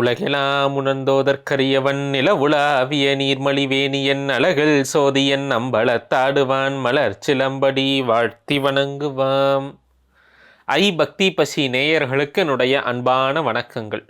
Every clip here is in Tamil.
உலகெலாம் உணர்ந்தோதற்கரியவன் நில உலாவிய நீர்மலி அழகில் சோதியன் அம்பலத்தாடுவான் மலர் சிலம்படி வாழ்த்தி வணங்குவாம். ஐ பக்தி பசி நேயர்களுக்கு என்னுடைய அன்பான வணக்கங்கள்.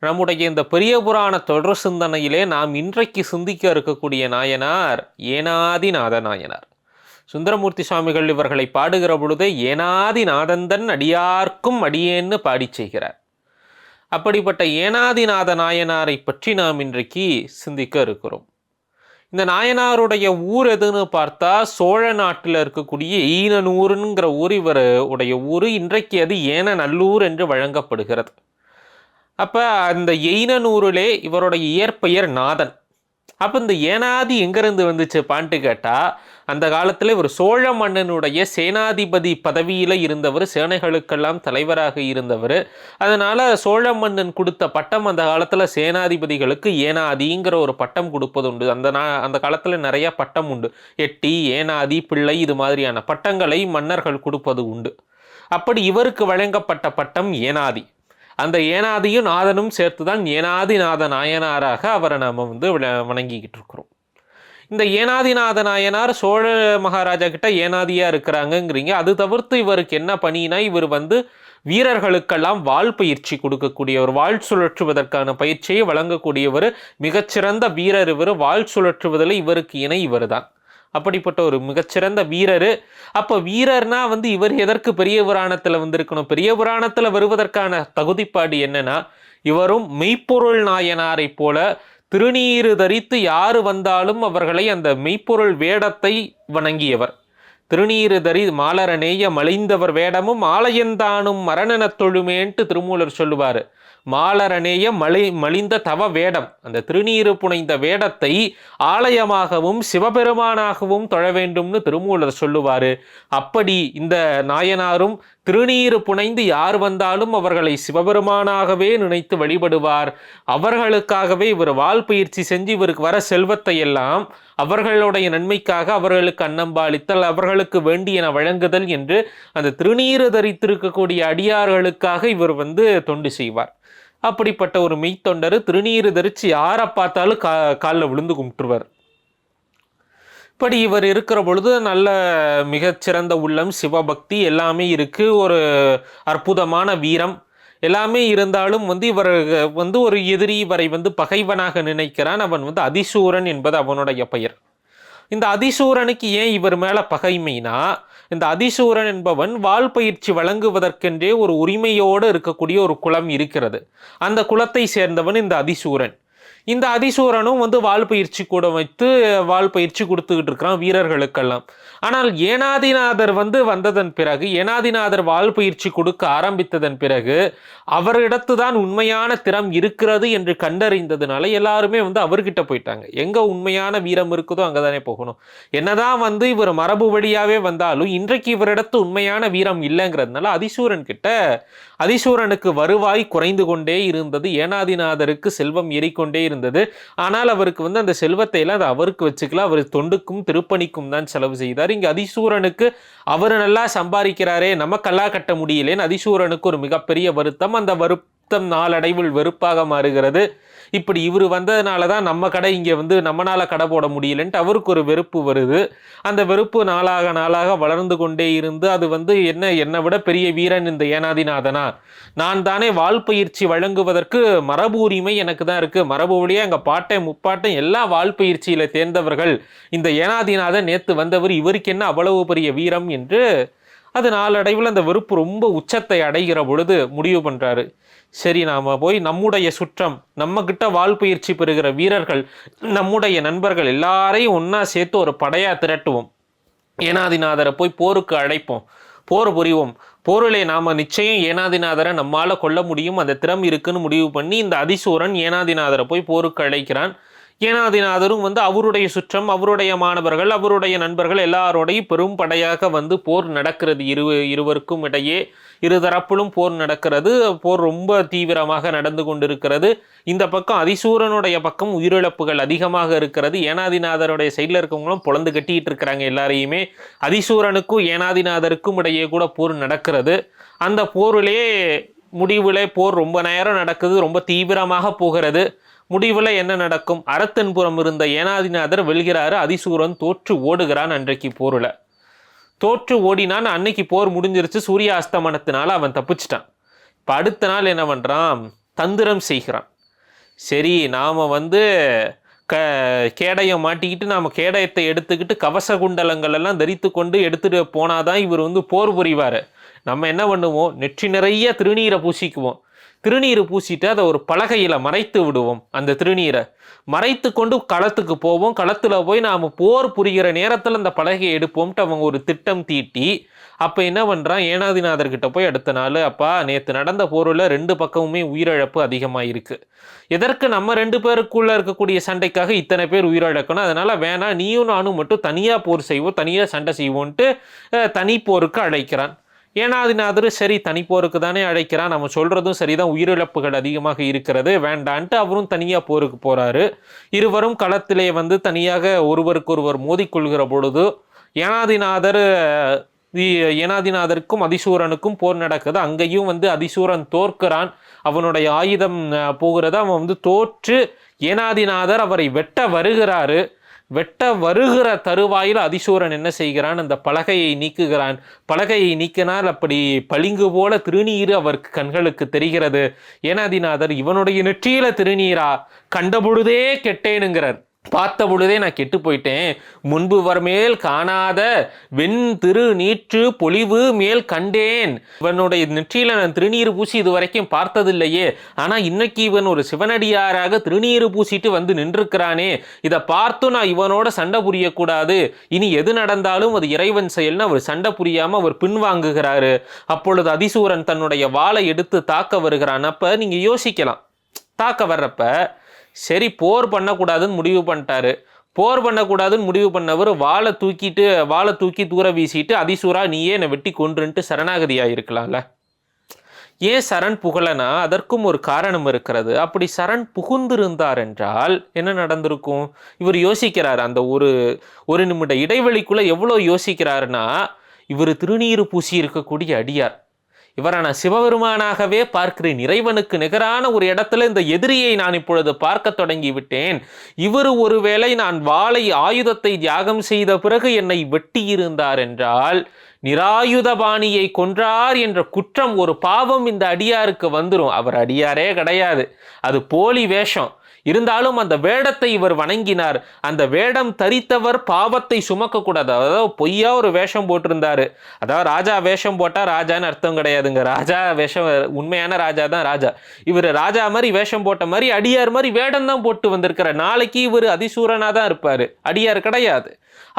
நம்முடைய இந்த பெரிய புராண தொடர் சிந்தனையிலே நாம் இன்றைக்கு சிந்திக்க இருக்கக்கூடிய நாயனார் ஏனாதிநாத நாயனார். சுந்தரமூர்த்தி சுவாமிகள் இவர்களை பாடுகிற பொழுது ஏனாதிநாதந்தன் அடியார்க்கும் அடியேன்னு பாடிச் செய்கிறார். அப்படிப்பட்ட ஏனாதிநாத நாயனாரை பற்றி நாம் இன்றைக்கு சிந்திக்க இருக்கிறோம். இந்த நாயனாருடைய ஊர் எதுன்னு பார்த்தா சோழ நாட்டில் இருக்கக்கூடிய ஈனனூருங்கிற ஊர் இவர் உடைய ஊர். இன்றைக்கு அது ஏனநல்லூர் என்று வழங்கப்படுகிறது. அப்போ அந்த எயினனூரிலே இவருடைய இயற்பெயர் நாதன். அப்போ இந்த ஏனாதி எங்கேருந்து வந்துச்சு பான்ட்டு கேட்டால் அந்த காலத்தில் ஒரு சோழ மன்னனுடைய சேனாதிபதி பதவியில் இருந்தவர் சேனைகளுக்கெல்லாம் தலைவராக இருந்தவர். அதனால் சோழ மன்னன் கொடுத்த பட்டம் அந்த காலத்தில் சேனாதிபதிகளுக்கு ஏனாதிங்கிற ஒரு பட்டம் கொடுப்பது உண்டு அந்த நா அந்த காலத்தில் நிறைய பட்டம் உண்டு. எட்டி ஏனாதி பிள்ளை இது மாதிரியான பட்டங்களை மன்னர்கள் கொடுப்பது உண்டு. அப்படி இவருக்கு வழங்கப்பட்ட பட்டம் ஏனாதி. அந்த ஏனாதியும் நாதனும் சேர்த்து தான் ஏனாதிநாத நாயனாராக அவரை நாம் வந்து வணங்கிக்கிட்டு இருக்கிறோம் இந்த ஏனாதிநாத நாயனார் சோழ மகாராஜா கிட்ட ஏனாதியாக இருக்கிறாங்கங்கிறீங்க. அது தவிர்த்து இவருக்கு என்ன பணினா இவர் வந்து வீரர்களுக்கெல்லாம் வாள் பயிற்சி கொடுக்கக்கூடியவர் வாழ் சுழற்றுவதற்கான பயிற்சியை வழங்கக்கூடியவர் மிகச்சிறந்த வீரர் இவர். வாழ் சுழற்றுவதில் இவருக்கு இணை இவர் தான் அப்படிப்பட்ட ஒரு மிகச்சிறந்த வீரர். அப்போ வீரர்னா வந்து இவர் எதற்கு பெரிய புராணத்தில் வந்திருக்கணும்? பெரிய புராணத்தில் வருவதற்கான தகுதிப்பாடு என்னன்னா இவரும் மெய்ப்பொருள் நாயனாரை போல திருநீறு தரித்து யாரு வந்தாலும் அவர்களை அந்த மெய்ப்பொருள் வேடத்தை வணங்கியவர். திருநீறு தரி மாலரநேய மலிந்தவர் வேடமும் ஆலயந்தானும் மரணனத் தொழுமேன்ட்டு திருமூலர் சொல்லுவார். மாலரநேய மலை மலிந்த தவ வேடம் அந்த திருநீறு புனைந்த வேடத்தை ஆலயமாகவும் சிவபெருமானாகவும் தொழ வேண்டும்னு திருமூலர் சொல்லுவார். அப்படி இந்த நாயனாரும் திருநீறு புனைந்து யார் வந்தாலும் அவர்களை சிவபெருமானாகவே நினைத்து வழிபடுவார். அவர்களுக்காகவே இவர் வால் பயிற்சி செஞ்சு இவருக்கு வர செல்வத்தை எல்லாம் அவர்களுடைய நன்மைக்காக அவர்களுக்கு அன்னம்பாளித்தல் அவர்களுக்கு வேண்டியன வழங்குதல் என்று அந்த திருநீறு தரித்திருக்கக்கூடிய அடியார்களுக்காக இவர் வந்து தொண்டு செய்வார். அப்படிப்பட்ட ஒரு மெய்த்தொண்டர் திருநீறு தரித்து யாரை பார்த்தாலும் கா காலில் விழுந்து கும்பிட்டுருவார். இப்படி இவர் இருக்கிற பொழுது நல்ல மிகச்சிறந்த உள்ளம் சிவபக்தி எல்லாமே இருக்கு. ஒரு அற்புதமான வீரம் எல்லாமே இருந்தாலும் வந்து இவர் வந்து ஒரு எதிரி இவரை வந்து பகைவனாக நினைக்கிறான். அவன் வந்து அதிசூரன் என்பது அவனுடைய பெயர். இந்த அதிசூரனுக்கு ஏன் இவர் மேலே பகைமைனா இந்த அதிசூரன் என்பவன் வாள் பயிற்சி வழங்குவதற்கென்றே ஒரு உரிமையோடு இருக்கக்கூடிய ஒரு குலம் இருக்கிறது. அந்த குலத்தை சேர்ந்தவன் இந்த அதிசூரன். இந்த அதிசூரனும் வந்து வால் பயிற்சி கூட வைத்து வால் பயிற்சி கொடுத்துக்கிட்டு இருக்கிறான் வீரர்களுக்கெல்லாம். ஆனால் ஏனாதிநாதர் வந்து வந்ததன் பிறகு ஏனாதிநாதர் வால் பயிற்சி கொடுக்க ஆரம்பித்ததன் பிறகு அவரிடத்து தான் உண்மையான திறம் இருக்கிறது என்று கண்டறிந்ததுனால எல்லாருமே வந்து அவர்கிட்ட போயிட்டாங்க. எங்க உண்மையான வீரம் இருக்குதோ அங்கதானே போகணும். என்னதான் வந்து இவர் மரபு வழியாவே வந்தாலும் இன்றைக்கு இவரிடத்து உண்மையான வீரம் இல்லைங்கிறதுனால அதிசூரன் கிட்ட அதிசூரனுக்கு வருவாய் குறைந்து கொண்டே இருந்தது. ஏனாதிநாதருக்கு செல்வம் ஏறிக்கொண்டு இருந்தது. ஆனால் அவருக்கு வந்து அந்த செல்வத்தை எல்லாம் அது அவருக்கு வச்சுக்கல. அவர் தொண்டுக்கும் திருப்பணிக்கும் தான் செலவு செய்தார். இங்க அதிசூரனுக்கு அவர் நல்லா சம்பாதிக்கிறாரே நமக்கெல்லாம் கட்ட முடியலேன்னு அதிசூரனுக்கு ஒரு மிகப்பெரிய வருத்தம். அந்த மொத்தம் நாளடைவில் வெறுப்பாக மாறுகிறது. இப்படி இவர் வந்ததுனால தான் நம்ம கடை இங்கே வந்து நம்மளால் கடை போட முடியலன்ட்டு அவருக்கு ஒரு வெறுப்பு வருது. அந்த வெறுப்பு நாளாக நாளாக வளர்ந்து கொண்டே இருந்து அது வந்து என்ன என்னை விட பெரிய வீரன் இந்த ஏனாதிநாதனா? நான் தானே வால் பயிற்சி வழங்குவதற்கு மரபு உரிமை எனக்கு தான் இருக்குது மரபு வழியாக எங்கள் பாட்டை முப்பாட்டை எல்லா வால் பயிற்சியில் தேர்ந்தவர்கள் இந்த ஏனாதிநாதன் நேற்று வந்தவர் இவருக்கு என்ன அவ்வளவு பெரிய வீரம் என்று அது நாளடைவில் அந்த வெறுப்பு ரொம்ப உச்சத்தை அடைகிற பொழுது முடிவு பண்ணுறாரு சரி நாம் போய் நம்முடைய சுற்றம் நம்மக்கிட்ட கிட்ட வால் பயிற்சி பெறுகிற வீரர்கள் நம்முடைய நண்பர்கள் எல்லாரையும் ஒன்றா சேர்த்து ஒரு படையாக திரட்டுவோம். ஏனாதிநாதரை போய் போருக்கு அழைப்போம். போர் புரிவோம். போரிலே நாம் நிச்சயம் ஏனாதிநாதரை நம்மால் கொல்ல முடியும். அந்த திறம் இருக்குன்னு முடிவு பண்ணி இந்த அதிசூரன் ஏனாதிநாதரை போய் போருக்கு அழைக்கிறான். ஏனாதிநாதரும் வந்து அவருடைய சுற்றம் அவருடைய மாணவர்கள் அவருடைய நண்பர்கள் எல்லாரோடையும் பெரும் படையாக வந்து போர் நடக்கிறது. இரு இருவருக்கும் இடையே இருதரப்பிலும் போர் நடக்கிறது. போர் ரொம்ப தீவிரமாக நடந்து கொண்டிருக்கிறது. இந்த பக்கம் அதிசூரனுடைய பக்கம் உயிரிழப்புகள் அதிகமாக இருக்கிறது. ஏனாதிநாதருடைய சைடில் இருக்கவங்களும் பொழந்து கட்டிக்கிட்டு இருக்கிறாங்க எல்லாரையுமே. அதிசூரனுக்கும் ஏனாதிநாதருக்கும் இடையே கூட போர் நடக்கிறது. அந்த போரிலே முடிவில் போர் ரொம்ப நேரம் நடக்குது ரொம்ப தீவிரமாக போகிறது. முடிவில் என்ன நடக்கும்? அறத்தின்புறம் இருந்த ஏனாதிநாதர் வெல்கிறாரு அதிசூரன் தோற்று ஓடுகிறான் அன்றைக்கு போரில். தோற்று ஓடினான் அன்னைக்கு போர் முடிஞ்சிருச்சு சூரிய அஸ்தமனத்தினால அவன் தப்பிச்சிட்டான். இப்போ அடுத்த நாள் என்ன பண்ணுறான் தந்திரம் செய்கிறான். சரி நாம் வந்து க கேடயம் மாட்டிக்கிட்டு நாம் கேடயத்தை எடுத்துக்கிட்டு கவச குண்டலங்கள் எல்லாம் தரித்து கொண்டு எடுத்துகிட்டு போனாதான் இவர் வந்து போர் புரிவார். நம்ம என்ன பண்ணுவோம்? நெற்றி நிறைய திருநீரை பூசிக்குவோம். திருநீர் பூசிட்டு அதை ஒரு பலகையில் மறைத்து விடுவோம் அந்த திருநீரை. மறைத்து கொண்டு களத்துக்கு போவோம். களத்தில் போய் நாம் போர் புரிகிற நேரத்தில் அந்த பலகையை எடுப்போம்ட்டு அவங்க ஒரு திட்டம் தீட்டி அப்போ என்ன பண்ணுறான் ஏனாதிநாதர்கிட்ட போய் அடுத்த நாள் அப்பா நேற்று நடந்த போரில் ரெண்டு பக்கமுமே உயிரிழப்பு அதிகமாக இருக்குது எதற்கு நம்ம ரெண்டு பேருக்குள்ளே இருக்கக்கூடிய சண்டைக்காக இத்தனை பேர் உயிரிழக்கணும்? அதனால் வேணாம் நீயும் நானும் மட்டும் தனியாக போர் செய்வோம் தனியாக சண்டை செய்வோன்ட்டு தனி போருக்கு அழைக்கிறான். ஏனாதிநாதர் சரி தனி போருக்கு தானே அழைக்கிறான். நம்ம சொல்கிறதும் சரிதான். உயிரிழப்புகள் அதிகமாக இருக்கிறது. வேண்டான்ட்டு அவரும் தனியாக போருக்கு போகிறாரு இருவரும் களத்திலே வந்து தனியாக ஒருவருக்கொருவர் மோதிக்கொள்கிற பொழுது ஏனாதிநாதர் ஏனாதிநாதருக்கும் அதிசூரனுக்கும் போர் நடக்குது. அங்கேயும் வந்து அதிசூரன் தோற்கிறான். அவனுடைய ஆயுதம் போகிறது அவன் வந்து தோற்று ஏனாதிநாதர் அவரை வெட்ட வருகிறாரு. வெட்ட வருகிற தருவாயில் அதிசூரன் என்ன செய்கிறான்? அந்த பலகையை நீக்குகிறான். பலகையை நீக்கினால் அப்படி பளிங்கு போல திருநீர் அவர் கண்களுக்கு தெரிகிறது. ஏனாதிநாதர் இவனுடைய நெற்றியில திருநீரா? கண்டபொழுதே கெட்டேனுங்கிறார். பார்த்த பொழுதே நான் கெட்டு போயிட்டேன் முன்பு வரமேல் காணாத வெண் திரு நீற்று பொலிவு மேல் கண்டேன். இவனுடைய நெற்றியில நான் திருநீர் பூசி இது வரைக்கும் பார்த்ததில்லையே. ஆனால் இன்னைக்கு இவன் ஒரு சிவனடியாராக திருநீர் பூசிட்டு வந்து நின்றுக்கிறானே இதை பார்த்தும் நான் இவனோட சண்டை புரியக்கூடாது. இனி எது நடந்தாலும் அது இறைவன் செயல்னு அவர் சண்டை புரியாமல் அவர் பின்வாங்குகிறாரு. அப்பொழுது அதிசூரன் தன்னுடைய வாளை எடுத்து தாக்க வருகிறான். அப்போ நீங்கள் யோசிக்கலாம். தாக்க வர்றப்ப சரி போர் பண்ணக்கூடாதுன்னு முடிவு பண்ணிட்டாரு. போர் பண்ணக்கூடாதுன்னு முடிவு பண்ணவர் வாழை தூக்கிட்டு வாழை தூக்கி தூர வீசிட்டு அதிசூரா நீயே என்னை வெட்டி கொன்றுன்ட்டு சரணாகதி இருக்கலாம்ல ஏன் சரண் புகழனா? அதற்கும் ஒரு காரணம் இருக்கிறது. அப்படி சரண் புகுந்திருந்தார் என்றால் என்ன நடந்திருக்கும்? இவர் யோசிக்கிறார் அந்த ஒரு ஒரு நிமிட இடைவெளிக்குள்ளே எவ்வளோ யோசிக்கிறாருன்னா இவர் திருநீர் பூசி இருக்கக்கூடிய அடியார். இவரை நான் சிவபெருமானாகவே பார்க்கிறேன். இறைவனுக்கு நிகரான ஒரு இடத்துல இந்த எதிரியை நான் இப்பொழுது பார்க்க தொடங்கி விட்டேன் இவர் ஒருவேளை நான் வாளை ஆயுதத்தை தியாகம் செய்த பிறகு என்னை வெட்டியிருந்தார் என்றால் நிராயுதபாணியை கொன்றார் என்ற குற்றம் ஒரு பாவம் இந்த அடியாருக்கு வந்துடும் அவர் அடியாரே கிடையாது. அது போலி வேஷம். இருந்தாலும் அந்த வேடத்தை இவர் வணங்கினார். அந்த வேடம் தரித்தவர் பாவத்தை சுமக்கக்கூடாது. அதாவது பொய்யா ஒரு வேஷம் போட்டிருந்தாரு. அதாவது ராஜா வேஷம் போட்டால் ராஜான்னு அர்த்தம் கிடையாதுங்க. ராஜா வேஷம் உண்மையான ராஜா தான் ராஜா. இவர் ராஜா மாதிரி வேஷம் போட்ட மாதிரி அடியார் மாதிரி வேடம் தான் போட்டு வந்திருக்கிற நாளைக்கு இவர் அதிசூரனாக தான் இருப்பார். அடியார் கிடையாது.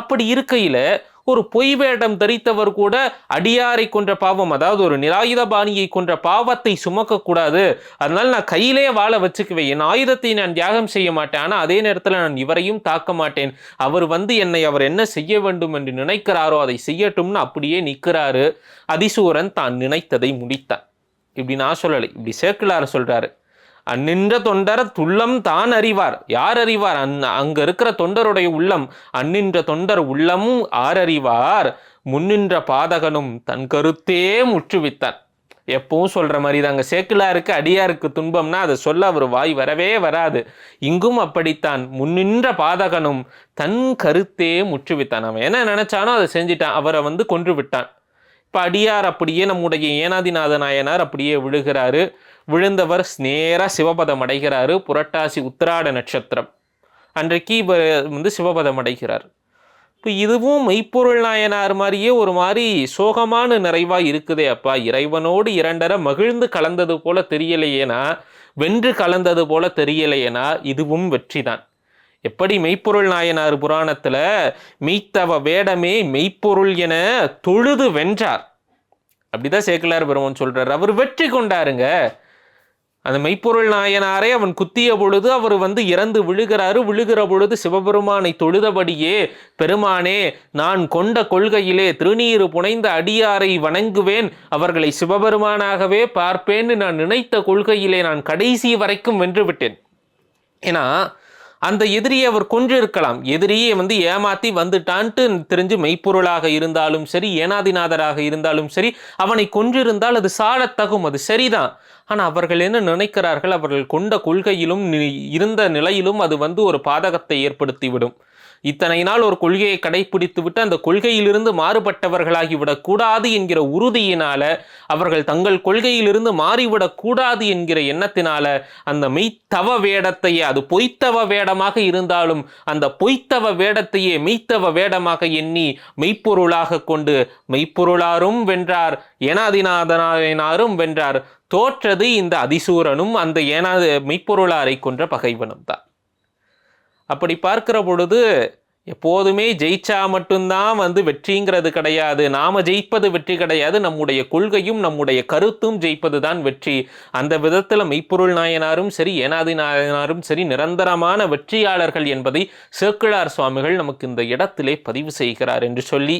அப்படி இருக்கையில் ஒரு பொய் வேடம் தரித்தவர் கூட அடியாரை கொன்ற பாவம் அதாவது ஒரு நிராயுதபாணியை கொன்ற பாவத்தை சுமக்கக்கூடாது. அதனால நான் கையிலே வாழ வச்சுக்குவேன். என் ஆயுதத்தை நான் தியாகம் செய்ய மாட்டேன். ஆனால் அதே நேரத்தில் நான் இவரையும் தாக்க மாட்டேன். அவர் வந்து என்னை அவர் என்ன செய்ய வேண்டும் என்று நினைக்கிறாரோ அதை செய்யட்டும்னு அப்படியே நிற்கிறாரு. அதிசூரன் தான் நினைத்ததை முடித்தார் இப்படி நான் சொல்லலை. இப்படி சேக்கிலார் சொல்றாரு. அந்நின்ற தொண்டர் துள்ளம் தான் அறிவார். யார் அறிவார்? அந் அங்கே இருக்கிற தொண்டருடைய உள்ளம். அந்நின்ற தொண்டர் உள்ளமும் ஆரறிவார் முன்னின்ற பாதகனும் தன் கருத்தே முற்றுவித்தான். எப்பவும் சொல்கிற மாதிரி தாங்க சேக்கிலாருக்கு அடியாருக்கு துன்பம்னா அதை சொல்ல அவர் வாய் வரவே வராது. இங்கும் அப்படித்தான். முன்னின்ற பாதகனும் தன் கருத்தே முற்றுவித்தான். அவன் என்ன நினச்சானோ அதை செஞ்சிட்டான். அவரை வந்து கொன்று விட்டான். இப்போ அடியார் அப்படியே நம்முடைய ஏனாதிநாத நாயனார் அப்படியே விழுகிறாரு. விழுந்தவர் நேராக சிவபதம் அடைகிறாரு புரட்டாசி உத்திராட நட்சத்திரம். அன்றைக்கு இவர் வந்து சிவபதம் அடைகிறார். இப்போ இதுவும் மெய்ப்பொருள் நாயனார் மாதிரியே ஒரு மாதிரி சோகமான நிறைவாக இருக்குதே அப்பா. இறைவனோடு இரண்டரை மகிழ்ந்து கலந்தது போல தெரியலையேனா? வென்று கலந்தது போல தெரியலையேனா? இதுவும் வெற்றிதான். எப்படி மெய்ப்பொருள் நாயனார் புராணத்தில் மெய்த்தவ வேடமே மெய்ப்பொருள் என தொழுது வென்றார். அப்படிதான் சேக்கிலார் பெருமன் சொல்றார். அவர் வெற்றி கொண்டாருங்க. அந்த மெய்ப்பொருள் நாயனாரே அவன் குத்திய பொழுது அவர் வந்து இறந்து விழுகிறாரு. விழுகிற பொழுது சிவபெருமானை தொழுதபடியே பெருமானே நான் கொண்ட கொள்கையிலே திருநீறு புனைந்த அடியாரை வணங்குவேன். அவர்களை சிவபெருமானாகவே பார்ப்பேன்னு நான் நினைத்த கொள்கையிலே நான் கடைசி வரைக்கும் வென்று விட்டேன். ஏன்னா அந்த எதிரியை அவர் கொன்றிருக்கலாம். எதிரியே எதிரியை வந்து ஏமாத்தி வந்துட்டான்ட்டு தெரிஞ்சு மெய்ப்பொருளாக இருந்தாலும் சரி ஏனாதிநாதராக இருந்தாலும் சரி அவனை கொன்றிருந்தால் அது சாடத்தகும் அது சரிதான். ஆனால் அவர்கள் என்ன நினைக்கிறார்கள்? அவர்கள் கொண்ட கொள்கையிலும் இருந்த நிலையிலும் அது வந்து ஒரு பாதகத்தை ஏற்படுத்திவிடும். இத்தனை நாள் ஒரு கொள்கையை கடைபிடித்து விட்டு அந்த கொள்கையிலிருந்து மாறுபட்டவர்களாகி விடக்கூடாது என்கிற உறுதியினால அவர்கள் தங்கள் கொள்கையிலிருந்து மாறிவிடக்கூடாது என்கிற எண்ணத்தினால அந்த மெய்த்தவ வேடத்தையே அது பொய்த்தவ வேடமாக இருந்தாலும் அந்த பொய்த்தவ வேடத்தையே மெய்த்தவ வேடமாக எண்ணி மெய்ப்பொருளாக கொண்டு மெய்ப்பொருளாரும் வென்றார் ஏனாதிநாதனாரும் வென்றார். தோற்றது இந்த அதிசூரனும் அந்த ஏனாது மெய்ப்பொருளாரை கொன்ற பகைவனும் தான். அப்படி பார்க்கிற பொழுது எப்போதுமே ஜெயிச்சா மட்டும்தான் வந்து வெற்றிங்கிறது கிடையாது. நாம ஜெயிப்பது வெற்றி கிடையாது. நம்முடைய கொள்கையும் நம்முடைய கருத்தும் ஜெயிப்பது தான் வெற்றி. அந்த விதத்தில் மெய்ப்பொருள் நாயனாரும் சரி ஏனாதி நாயனாரும் சரி நிரந்தரமான வெற்றியாளர்கள் என்பதை சேக்கிழார் சுவாமிகள் நமக்கு இந்த இடத்திலே பதிவு செய்கிறார் என்று சொல்லி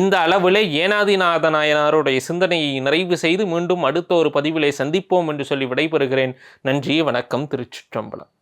இந்த அளவிலே ஏனாதிநாத நாயனாருடைய சிந்தனையை நிறைவு செய்து மீண்டும் அடுத்த ஒரு பதிவிலே சந்திப்போம் என்று சொல்லி விடைபெறுகிறேன். நன்றி வணக்கம் திருச்சிற்றம்பலம்.